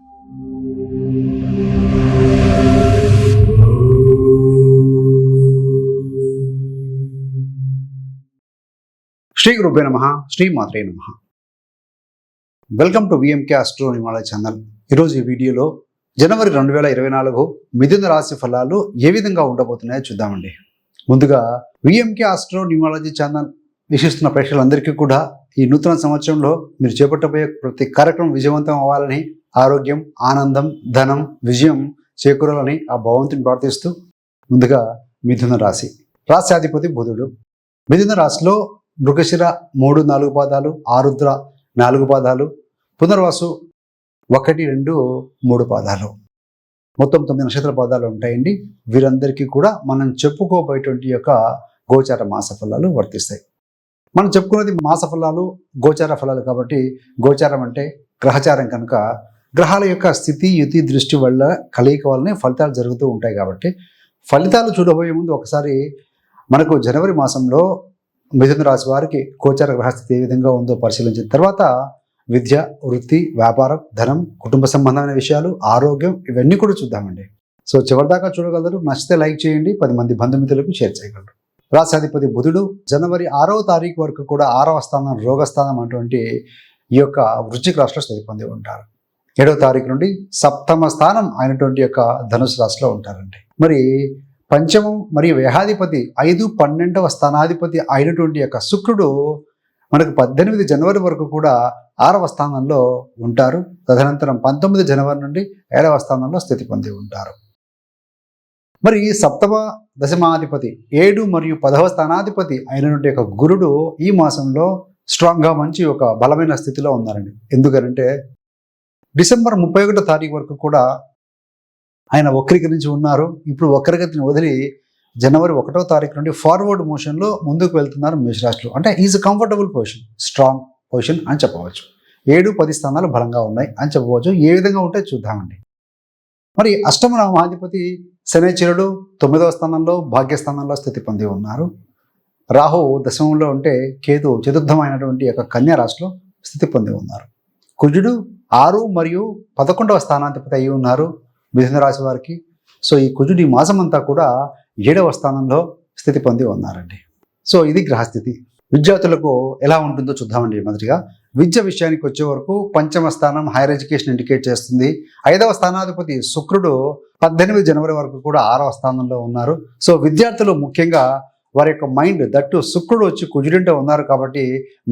శ్రీ గురుభ్య నమ శ్రీ మాత్రే నమ. Welcome to VMK astro numerology channel ఈరోజు ఈ వీడియోలో జనవరి రెండు వేల ఇరవై నాలుగు మిథున రాశి ఫలాలు ఏ విధంగా ఉండబోతున్నాయో చూద్దామండి. ముందుగా విఎంకే ఆస్ట్రో న్యూమాలజీ ఛానల్ వీక్షిస్తున్న ప్రేక్షకులందరికీ కూడా ఈ నూతన సంవత్సరంలో మీరు చేపట్టబోయే ప్రతి కార్యక్రమం విజయవంతం అవ్వాలని ఆరోగ్యం ఆనందం ధనం విజయం చేకూరాలని ఆ భగవంతుని ప్రార్థిస్తూ ముందుగా మిథున రాశి. రాశ్యాధిపతి బుధుడు. మిథున రాశిలో మృగశిర మూడు నాలుగు పాదాలు ఆరుద్ర నాలుగు పాదాలు పునర్వాసు ఒకటి రెండు మూడు పాదాలు. మొత్తం తొమ్మిది నక్షత్ర పాదాలు ఉంటాయండి. వీరందరికీ కూడా మనం చెప్పుకోబోయేటువంటి యొక్క గోచార మాస ఫలాలు వర్తిస్తాయి. మనం చెప్పుకున్నది మాస ఫలాలు గోచార ఫలాలు కాబట్టి గోచారం అంటే గ్రహచారం కనుక గ్రహాల యొక్క స్థితి యుతి దృష్టి వల్ల కలయిక వల్లనే ఫలితాలు జరుగుతూ ఉంటాయి కాబట్టి ఫలితాలు చూడబోయే ముందు ఒకసారి మనకు జనవరి మాసంలో మిథున రాశి వారికి గోచార గ్రహస్థితి ఏ విధంగా ఉందో పరిశీలించిన తర్వాత విద్య వృత్తి వ్యాపారం ధనం కుటుంబ సంబంధమైన విషయాలు ఆరోగ్యం ఇవన్నీ కూడా చూద్దామండి. సో చివరిదాకా చూడగలరు. నచ్చితే లైక్ చేయండి. పది మంది బంధుమిత్రులకు షేర్ చేయగలరు. రాశాధిపతి బుధుడు జనవరి ఆరవ తారీఖు వరకు కూడా ఆరవ స్థానం రోగస్థానం అటువంటి ఈ యొక్క వృశ్చిక రాశిలో స్థితి పొంది ఉంటారు. ఏడవ తారీఖు నుండి సప్తమ స్థానం అయినటువంటి యొక్క ధనుసు రాశిలో ఉంటారండి. మరి పంచమం మరియు వ్యహాధిపతి ఐదు పన్నెండవ స్థానాధిపతి అయినటువంటి యొక్క శుక్రుడు మనకు పద్దెనిమిది జనవరి వరకు కూడా ఆరవ స్థానంలో ఉంటారు. తదనంతరం పంతొమ్మిది జనవరి నుండి ఏడవ స్థానంలో స్థితి పొంది ఉంటారు. మరి సప్తమ దశమాధిపతి ఏడు మరియు పదవ స్థానాధిపతి అయినటువంటి యొక్క గురుడు ఈ మాసంలో స్ట్రాంగ్గా మంచి ఒక బలమైన స్థితిలో ఉన్నారండి. ఎందుకనంటే డిసెంబర్ ముప్పై ఒకటో తారీఖు వరకు కూడా ఆయన వక్రీకరించి ఉన్నారు. ఇప్పుడు వక్రగతిని వదిలి జనవరి ఒకటో తారీఖు నుండి ఫార్వర్డ్ మోషన్లో ముందుకు వెళ్తున్నారు మేషరాశిలో అంటే is comfortable position strong position అని చెప్పవచ్చు. ఏడు పది స్థానాలు బలంగా ఉన్నాయి అని చెప్పవచ్చు. ఏ విధంగా ఉంటే చూద్దామండి. మరి అష్టమ మహాధిపతి శనేశ్వరుడు తొమ్మిదవ స్థానంలో భాగ్యస్థానంలో స్థితి పొంది ఉన్నారు. రాహు దశమంలో ఉంటే కేతు చతుర్థమైనటువంటి యొక్క కన్యా రాశిలో స్థితి పొంది ఉన్నారు. కుజుడు ఆరు మరియు పదకొండవ స్థానాధిపతి అయి ఉన్నారు మిథున రాశి వారికి. సో ఈ కుజుడి మాసమంతా మాసం అంతా కూడా ఏడవ స్థానంలో స్థితి పొంది ఉన్నారండి. సో ఇది గ్రహస్థితి. విద్యార్థులకు ఎలా ఉంటుందో చూద్దామండి మొదటిగా. విద్య విషయానికి వచ్చే వరకు పంచమ స్థానం హైయర్ ఎడ్యుకేషన్ ఇండికేట్ చేస్తుంది. ఐదవ స్థానాధిపతి శుక్రుడు పద్దెనిమిది జనవరి వరకు కూడా ఆరవ స్థానంలో ఉన్నారు. సో విద్యార్థులు ముఖ్యంగా వారి యొక్క మైండ్ దట్టు శుక్రుడు వచ్చి కుజుడింట ఉన్నారు కాబట్టి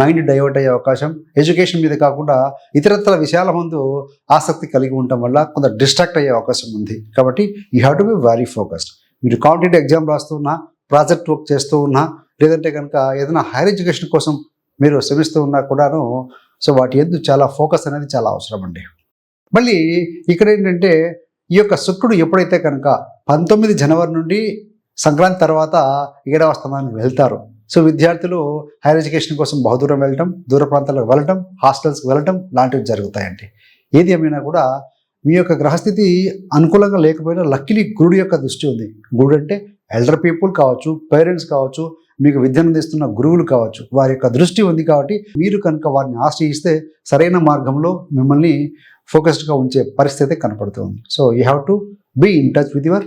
మైండ్ డైవర్ట్ అయ్యే అవకాశం. ఎడ్యుకేషన్ మీద కాకుండా ఇతరత్ర విషయాల ముందు ఆసక్తి కలిగి ఉండటం వల్ల కొంత డిస్ట్రాక్ట్ అయ్యే అవకాశం ఉంది. కాబట్టి you have to be very focused. మీరు కాంపిటేటివ్ ఎగ్జామ్ రాస్తున్నా ప్రాజెక్ట్ వర్క్ చేస్తూ ఉన్నా లేదంటే కనుక ఏదైనా హైయర్ ఎడ్యుకేషన్ కోసం మీరు శ్రమిస్తూ ఉన్నా కూడాను సో వాటి ఎందు చాలా ఫోకస్ అనేది చాలా అవసరం అండి. మళ్ళీ ఇక్కడ ఏంటంటే ఈ యొక్క శుక్రుడు ఎప్పుడైతే కనుక పంతొమ్మిది జనవరి నుండి సంక్రాంతి తర్వాత ఏడవ స్థానానికి వెళ్తారు. సో విద్యార్థులు హైయర్ ఎడ్యుకేషన్ కోసం బహుదూరం వెళ్ళటం దూర ప్రాంతాలకు వెళ్ళటం హాస్టల్స్కి వెళ్ళటం లాంటివి జరుగుతాయండి. ఏది ఏమైనా కూడా మీ యొక్క గ్రహస్థితి అనుకూలంగా లేకపోయినా లక్కిలీ గురుడు యొక్క దృష్టి ఉంది. గురుడు అంటే ఎల్డర్ పీపుల్ కావచ్చు పేరెంట్స్ కావచ్చు మీకు విద్యను అందిస్తున్న గురువులు కావచ్చు. వారి యొక్క దృష్టి ఉంది కాబట్టి మీరు కనుక వారిని ఆశ్రయిస్తే సరైన మార్గంలో మిమ్మల్ని ఫోకస్డ్గా ఉంచే పరిస్థితి కనపడుతుంది. So you have to be in touch with your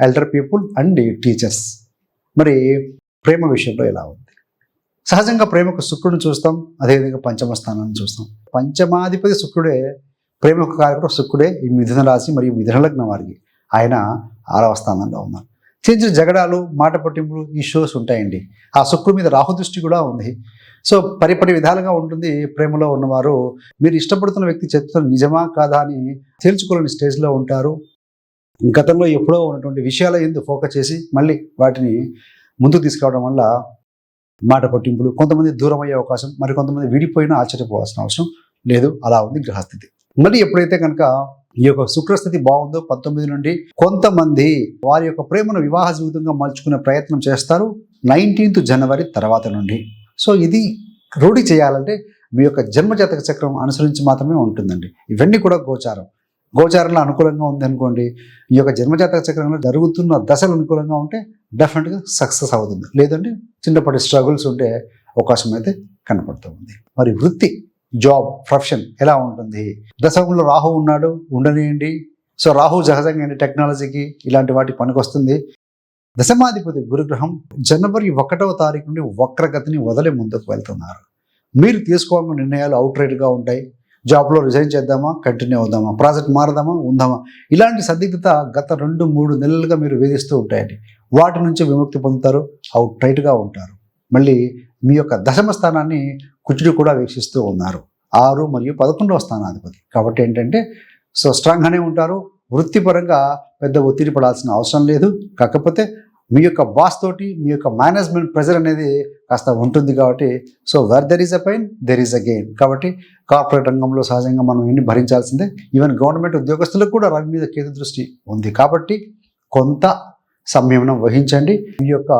elder people and teachers మరి ప్రేమ విషయంలో ఎలా ఉంది? సహజంగా ప్రేమకు శుక్రుడిని చూస్తాం అదేవిధంగా పంచమ స్థానాన్ని చూస్తాం. పంచమాధిపతి శుక్రుడే ప్రేమకు కారకుడు శుక్రుడే ఈ మిథున రాశి మరియు మిథున లగ్నం వారికి. ఆయన ఆరవ స్థానంలో ఉన్నారు. చిన్న చిన్న జగడాలు మాట పట్టింపులు ఈ షోస్ ఉంటాయండి. ఆ శుక్రుడి మీద రాహు దృష్టి కూడా ఉంది. సో పరిపరి విధాలుగా ఉంటుంది ప్రేమలో ఉన్నవారు. మీరు ఇష్టపడుతున్న వ్యక్తి చెప్తున్న నిజమా కాదా అని తేల్చుకోలేని స్టేజ్లో ఉంటారు. గతంలో ఎప్పుడో ఉన్నటువంటి విషయాల ఎందు ఫోకస్ చేసి మళ్ళీ వాటిని ముందుకు తీసుకురావడం వల్ల మాట పట్టింపులు కొంతమంది దూరం అయ్యే అవకాశం మరి కొంతమంది విడిపోయినా ఆశ్చర్యపోవాల్సిన అవసరం లేదు. అలా ఉంది గ్రహస్థితి. మళ్ళీ ఎప్పుడైతే కనుక ఈ యొక్క శుక్రస్థితి బాగుందో పంతొమ్మిది నుండి కొంతమంది వారి యొక్క ప్రేమను వివాహ జీవితంగా మలుచుకునే ప్రయత్నం చేస్తారు నైన్టీన్త్ జనవరి తర్వాత నుండి. సో ఇది రూఢి చేయాలంటే మీ యొక్క జన్మజాతక చక్రం అనుసరించి మాత్రమే ఉంటుందండి. ఇవన్నీ కూడా గోచారం. గోచారంలో అనుకూలంగా ఉంది అనుకోండి ఈ యొక్క జన్మజాతక చక్రంలో జరుగుతున్న దశలు అనుకూలంగా ఉంటే డెఫినెట్గా సక్సెస్ అవుతుంది. లేదంటే చిన్నప్పటి స్ట్రగుల్స్ ఉంటే అవకాశం అయితే కనపడుతూ ఉంది. మరి వృత్తి జాబ్ ప్రొఫెషన్ ఎలా ఉంటుంది? దశకంలో రాహు ఉన్నాడు ఉండనియండి. సో రాహు సహజంగా ఏంటి టెక్నాలజీకి ఇలాంటి వాటికి పనికొస్తుంది. దశమాధిపతి గురుగ్రహం జనవరి ఒకటవ తారీఖు నుండి వక్రగతిని వదిలి ముందుకు వెళ్తున్నారు. మీరు తీసుకోవాలన్న నిర్ణయాలు అవుట్ రైట్గా ఉంటాయి. జాబ్లో రిజైన్ చేద్దామా కంటిన్యూ అవుదామా ప్రాజెక్ట్ మారదామా ఉందామా? ఇలాంటి సందిగ్ధత గత రెండు మూడు నెలలుగా మీరు వేధిస్తూ ఉంటాయండి. వాటి నుంచి విముక్తి పొందుతారు అవుట్ టైట్గా ఉంటారు. మళ్ళీ మీ యొక్క దశమ స్థానాన్ని కుచుడు కూడా వీక్షిస్తూ ఉన్నారు. ఆరు మరియు పదకొండవ స్థానాధిపతి. కాబట్టి ఏంటంటే సో స్ట్రాంగ్గానే ఉంటారు వృత్తిపరంగా పెద్ద ఒత్తిడి పడాల్సిన అవసరం లేదు. కాకపోతే మీ యొక్క బాస్ తోటి మీ యొక్క మేనేజ్మెంట్ ప్రెజర్ అనేది కాస్త ఉంటుంది కాబట్టి so where there is a pain there is a gain కాబట్టి కార్పొరేట్ రంగంలో సహజంగా మనం ఇన్ని భరించాల్సిందే. ఈవెన్ గవర్నమెంట్ ఉద్యోగస్తులకు కూడా రవి మీద కేంద్ర దృష్టి ఉంది కాబట్టి కొంత సంయమనం వహించండి. మీ యొక్క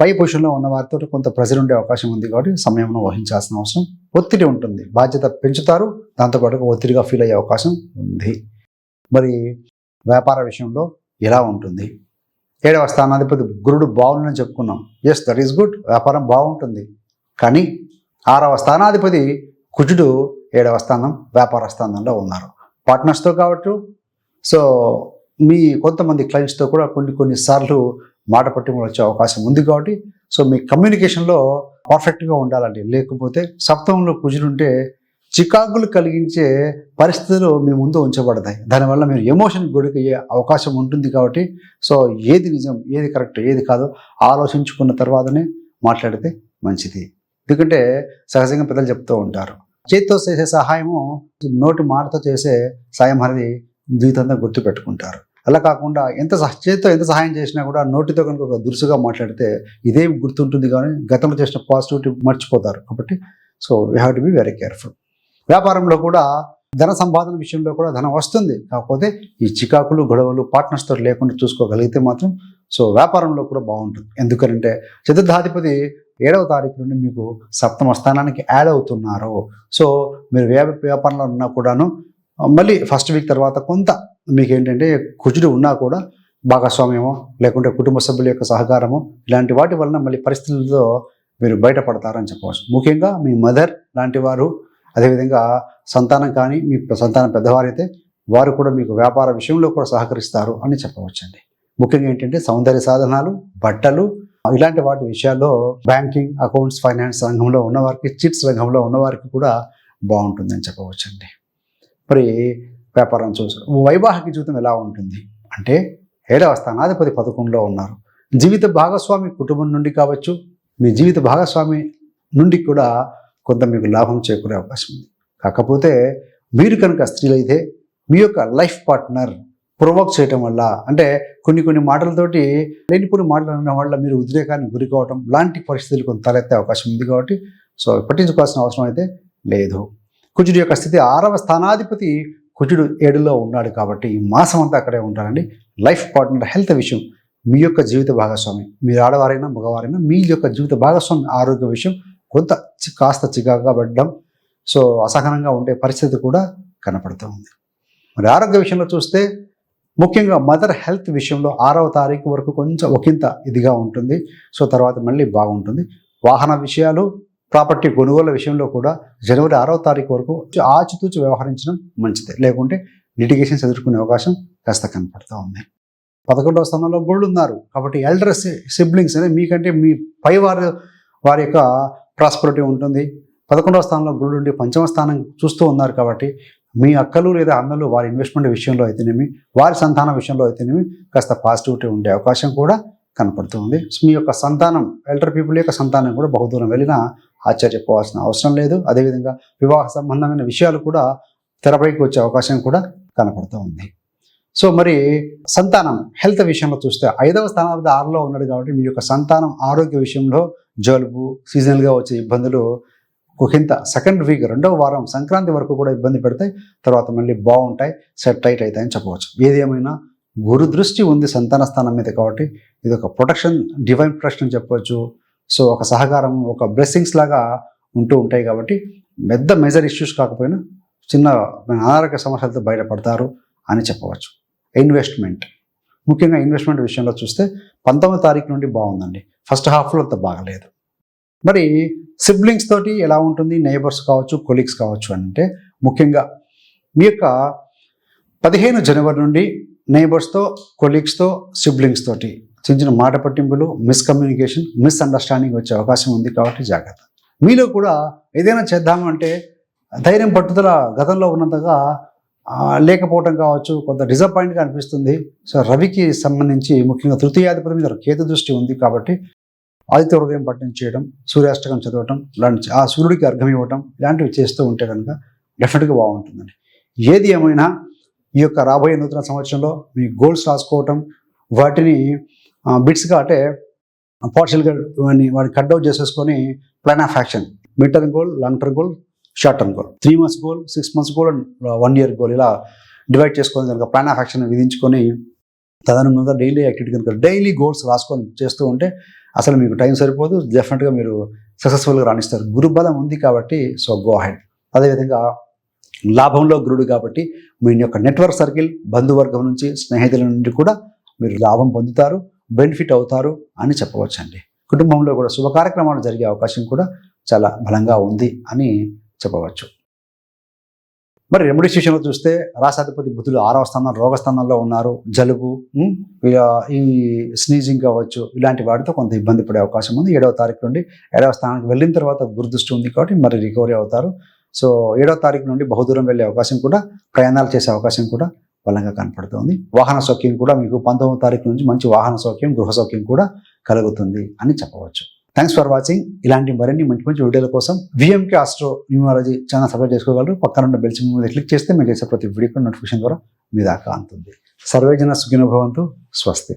పై పొజిషన్లో ఉన్న వారితో కొంత ప్రెజర్ ఉండే అవకాశం ఉంది కాబట్టి సంయమనం వహించాల్సిన అవసరం ఒత్తిడి ఉంటుంది. బాధ్యత పెంచుతారు దాంతోపాటు ఒత్తిడిగా ఫీల్ అయ్యే అవకాశం ఉంది. మరి వ్యాపార విషయంలో ఎలా ఉంటుంది? ఏడవ స్థానాధిపతి గురుడు బాగుందని చెప్పుకున్నాం. ఎస్ దట్ ఈస్ గుడ్ వ్యాపారం బాగుంటుంది కానీ ఆరవ స్థానాధిపతి కుజుడు ఏడవ స్థానం వ్యాపార స్థానంలో ఉన్నారు. పార్ట్నర్స్తో కావచ్చు. సో మీ కొంతమంది క్లయింట్స్తో కూడా కొన్ని కొన్ని సార్లు మాట పట్టుకుని వచ్చే అవకాశం ఉంది కాబట్టి సో మీ కమ్యూనికేషన్లో పర్ఫెక్ట్గా ఉండాలండి. లేకపోతే సప్తహంలో కుజుడు ఉంటే చికాకులు కలిగించే పరిస్థితులు మీ ముందు ఉంచబడతాయి. దానివల్ల మీరు ఎమోషన్ గుడికయ్యే అవకాశం ఉంటుంది కాబట్టి సో ఏది నిజం ఏది కరెక్ట్ ఏది కాదో ఆలోచించుకున్న తర్వాతనే మాట్లాడితే మంచిది. ఎందుకంటే సహజంగా పెద్దలు చెప్తూ ఉంటారు చేతితో చేసే సహాయము నోటి మాటతో చేసే సాయం అనేది జీవితంతో గుర్తుపెట్టుకుంటారు. అలా కాకుండా ఎంత చేతితో ఎంత సహాయం చేసినా కూడా నోటితో కనుక ఒక దురుసుగా మాట్లాడితే ఇదే గుర్తుంటుంది కానీ గతంలో చేసిన పాజిటివిటీ మర్చిపోతారు కాబట్టి so you have to be very careful. వ్యాపారంలో కూడా ధన సంపాదన విషయంలో కూడా ధనం వస్తుంది. కాకపోతే ఈ చికాకులు గొడవలు పార్ట్నర్స్తో లేకుండా చూసుకోగలిగితే మాత్రం సో వ్యాపారంలో కూడా బాగుంటుంది. ఎందుకంటే చతుర్థాధిపతి ఏడవ తారీఖు నుండి మీకు సప్తమ స్థానానికి యాడ్ అవుతున్నారు. సో మీరు వ్యాపారంలో ఉన్నా కూడాను మళ్ళీ ఫస్ట్ వీక్ తర్వాత కొంత మీకు ఏంటంటే కుజుడు ఉన్నా కూడా భాగస్వామ్యమో లేకుంటే కుటుంబ సభ్యుల యొక్క సహకారము ఇలాంటి వాటి వలన మళ్ళీ పరిస్థితులతో మీరు బయటపడతారని చెప్పవచ్చు. ముఖ్యంగా మీ మదర్ లాంటి వారు అదేవిధంగా సంతానం కానీ మీ సంతానం పెద్దవారైతే వారు కూడా మీకు వ్యాపార విషయంలో కూడా సహకరిస్తారు అని చెప్పవచ్చండి. ముఖ్యంగా ఏంటంటే సౌందర్య సాధనాలు బట్టలు ఇలాంటి వాటి విషయాల్లో బ్యాంకింగ్ అకౌంట్స్ ఫైనాన్స్ రంగంలో ఉన్నవారికి చిట్స్ రంగంలో ఉన్నవారికి కూడా బాగుంటుందని చెప్పవచ్చండి. మరి వ్యాపారం చూసి వైవాహిక జీవితం ఎలా ఉంటుంది? అంటే ఏడవ స్థానాధిపతి పదకొండులో ఉన్నారు. జీవిత భాగస్వామి కుటుంబం నుండి కావచ్చు మీ జీవిత భాగస్వామి నుండి కూడా కొంత మీకు లాభం చేకూరే అవకాశం ఉంది. కాకపోతే మీరు కనుక స్త్రీలైతే మీ యొక్క లైఫ్ పార్ట్నర్ ప్రొవోక్ చేయటం వల్ల అంటే కొన్ని కొన్ని మాటలతోటి లేనిపోని మాటలు అనడం వల్ల మీరు ఉద్రేకానికి గురి కావటం లాంటి పరిస్థితులు కొంత తలెత్తే అవకాశం ఉంది కాబట్టి సో పట్టించుకోవాల్సిన అవసరం అయితే లేదు. కుజుడు యొక్క స్థితి ఆరవ స్థానాధిపతి కుజుడు ఏడులో ఉన్నాడు కాబట్టి ఈ మాసం అంతా అక్కడే ఉంటారండి. లైఫ్ పార్ట్నర్ హెల్త్ విషయం మీ యొక్క జీవిత భాగస్వామి మీరు ఆడవారైనా మగవారైనా మీ యొక్క జీవిత భాగస్వామి ఆరోగ్య విషయం కొంత చి- కాస్త చికాకుగా పడడం. సో అసహనంగా ఉండే పరిస్థితి కూడా కనపడుతూ ఉంది. మరి ఆరోగ్య విషయంలో చూస్తే ముఖ్యంగా మదర్ హెల్త్ విషయంలో ఆరవ తారీఖు వరకు కొంచెం ఒకంత ఇదిగా ఉంటుంది. సో తర్వాత మళ్ళీ బాగుంటుంది. వాహన విషయాలు ప్రాపర్టీ కొనుగోలు విషయంలో కూడా జనవరి ఆరవ తారీఖు వరకు ఆచితూచి వ్యవహరించడం మంచిదే. లేకుంటే లిటిగేషన్స్ ఎదుర్కొనే అవకాశం కాస్త కనపడుతూ ఉంది. పదకొండవ స్థానంలో గోల్డ్ ఉన్నారు. కాబట్టి ఎల్డర్ సిబ్లింగ్స్ అనేది మీకంటే మీ పై వారి వారి యొక్క ప్రాస్పరిటీ ఉంటుంది. పదకొండవ స్థానంలో గురుడు ఉండి పంచమ స్థానం చూస్తూ ఉన్నారు కాబట్టి మీ అక్కలు లేదా అన్నలు వారి ఇన్వెస్ట్మెంట్ విషయంలో అయితేనేమి వారి సంతానం విషయంలో అయితేనేమి కాస్త పాజిటివిటీ ఉండే అవకాశం కూడా కనపడుతుంది. మీ యొక్క సంతానం ఎల్డర్ పీపుల్ యొక్క సంతానం కూడా బహుదూరం వెళ్ళినా ఆశ్చర్యపోవాల్సిన అవసరం లేదు. అదేవిధంగా వివాహ సంబంధమైన విషయాలు కూడా తెరపైకి వచ్చే అవకాశం కూడా కనపడుతూ ఉంది సో మరి సంతానం హెల్త్ విషయంలో చూస్తే ఐదవ స్థానాధిపతి ఆరులో ఉన్నాడు కాబట్టి మీ యొక్క సంతానం ఆరోగ్య విషయంలో జలుబు సీజనల్గా వచ్చే ఇబ్బందులు ఒకంత సెకండ్ వీక్ రెండవ వారం సంక్రాంతి వరకు కూడా ఇబ్బంది పెడతాయి. తర్వాత మళ్ళీ బాగుంటాయి సెట్ టైట్ అవుతాయని చెప్పవచ్చు. ఏది ఏమైనా గురు దృష్టి ఉంది సంతాన స్థానం మీద కాబట్టి ఇది ఒక ప్రొటెక్షన్ డివైన్ ప్రొటెక్షన్ అని చెప్పవచ్చు సో ఒక సహకారం ఒక బ్లెస్సింగ్స్ లాగా ఉంటూ ఉంటాయి కాబట్టి పెద్ద మెజర్ ఇష్యూస్ కాకపోయినా చిన్న అనారోగ్య సమస్యలతో బయటపడతారు అని చెప్పవచ్చు. ఇన్వెస్ట్మెంట్. ముఖ్యంగా ఇన్వెస్ట్మెంట్ విషయంలో చూస్తే పంతొమ్మిది తారీఖు నుండి బాగుందండి. ఫస్ట్ హాఫ్లో అంత బాగలేదు. మరి సిబ్లింగ్స్ తోటి ఎలా ఉంటుంది? నైబర్స్ కావచ్చు కొలీగ్స్ కావచ్చు అంటే ముఖ్యంగా మీ యొక్క పదిహేను జనవరి నుండి నైబర్స్తో కొలీగ్స్తో సిబ్లింగ్స్ తోటి చిన్న చిన్న మాట పట్టింపులు మిస్కమ్యూనికేషన్ మిస్అండర్స్టాండింగ్ వచ్చే అవకాశం ఉంది కాబట్టి జాగ్రత్త. మీలో కూడా ఏదైనా చేద్దామంటే ధైర్యం పట్టుదల గతంలో ఉన్నంతగా లేకపోవడం లేకపోవటం కావచ్చు కొంత డిసప్పాయింట్గా అనిపిస్తుంది. సో రవికి సంబంధించి ముఖ్యంగా తృతీయాధిపతి మీద కేతు దృష్టి ఉంది కాబట్టి ఆదిత్య హృదయం పట్టణం చేయడం సూర్యాష్టకం చదవటం ఇలాంటి ఆ సూర్యుడికి అర్ఘం ఇవ్వటం ఇలాంటివి చేస్తూ ఉంటే కనుక డెఫినెట్గా బాగుంటుందండి. ఏది ఏమైనా ఈ యొక్క రాబోయే నూతన సంవత్సరంలో మీ గోల్స్ రాసుకోవటం వాటిని బిట్స్గా అంటే పార్షియల్గా వాటిని కట్ అవుట్ చేసేసుకొని plan of action mid term goal long term goal short term goal three months goal six months goal and one year goal ఇలా డివైడ్ చేసుకొని కనుక ప్లాన్ ఆఫ్ యాక్షన్ విధించుకొని తదనుగుణంగా డైలీ యాక్టివిటీ కనుక డైలీ గోల్స్ రాసుకొని చేస్తూ ఉంటే అసలు మీకు టైం సరిపోదు. డెఫినెట్గా మీరు సక్సెస్ఫుల్గా రాణిస్తారు. గురు బలం ఉంది కాబట్టి సో గో హెడ్ అదేవిధంగా లాభంలో గురుడు కాబట్టి మీ యొక్క నెట్వర్క్ సర్కిల్ బంధువర్గం నుంచి స్నేహితుల నుండి కూడా మీరు లాభం పొందుతారు బెనిఫిట్ అవుతారు అని చెప్పవచ్చండి. కుటుంబంలో కూడా శుభ కార్యక్రమాలు జరిగే అవకాశం కూడా చాలా బలంగా ఉంది అని చెప్పవచ్చు. మరి రెమెడీస్ విషయంలో చూస్తే రాసాధిపతి బుద్ధులు ఆరవ స్థానం రోగ స్థానంలో ఉన్నారు. జలుబు ఈ స్నీజింగ్ కావచ్చు ఇలాంటి వాటితో కొంత ఇబ్బంది పడే అవకాశం ఉంది. ఏడవ తారీఖు నుండి ఏడవ స్థానానికి వెళ్ళిన తర్వాత గురుదృష్టి ఉంది కాబట్టి మరి రికవరీ అవుతారు. సో ఏడవ తారీఖు నుండి బహుదూరం వెళ్ళే అవకాశం కూడా ప్రయాణాలు చేసే అవకాశం కూడా బలంగా కనపడుతుంది. వాహన సౌఖ్యం కూడా మీకు పంతొమ్మిదో తారీఖు నుంచి మంచి వాహన సౌఖ్యం గృహ సౌఖ్యం కూడా కలుగుతుంది అని చెప్పవచ్చు. థ్యాంక్స్ ఫర్ వాచింగ్ ఇలాంటి మరిన్ని మంచి మంచి వీడియోల కోసం VMK astro numerology channel subscribe చేసుకోగలరు. పక్కన ఉన్న బెల్ సింబల్ మీద క్లిక్ చేస్తే మీకు చేసే ప్రతి వీడియో నోటిఫికేషన్ ద్వారా మీ దాకా అందుతుంది సర్వేజన సుఖినోభవంతు స్వస్తి.